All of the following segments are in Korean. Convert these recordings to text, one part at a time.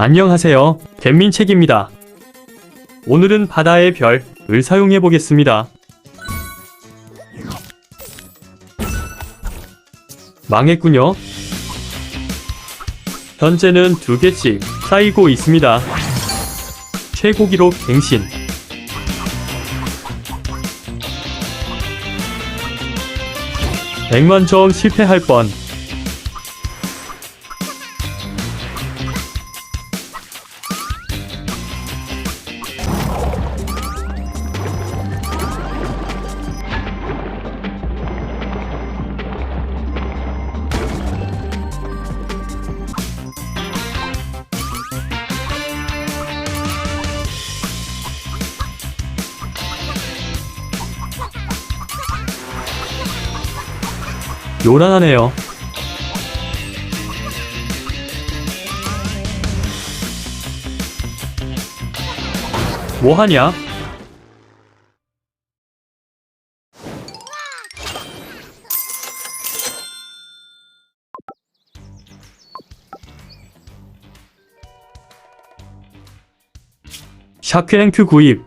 안녕하세요. 갯민책입니다. 오늘은 바다의 별을 사용해 보겠습니다. 망했군요. 현재는 두 개씩 쌓이고 있습니다. 최고 기록 갱신. 백만 점 실패할 뻔. 요란하네요. 뭐하냐? 샤크랭크 구입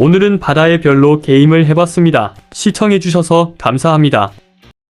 오늘은 바다의 별로 게임을 해봤습니다. 시청해주셔서 감사합니다.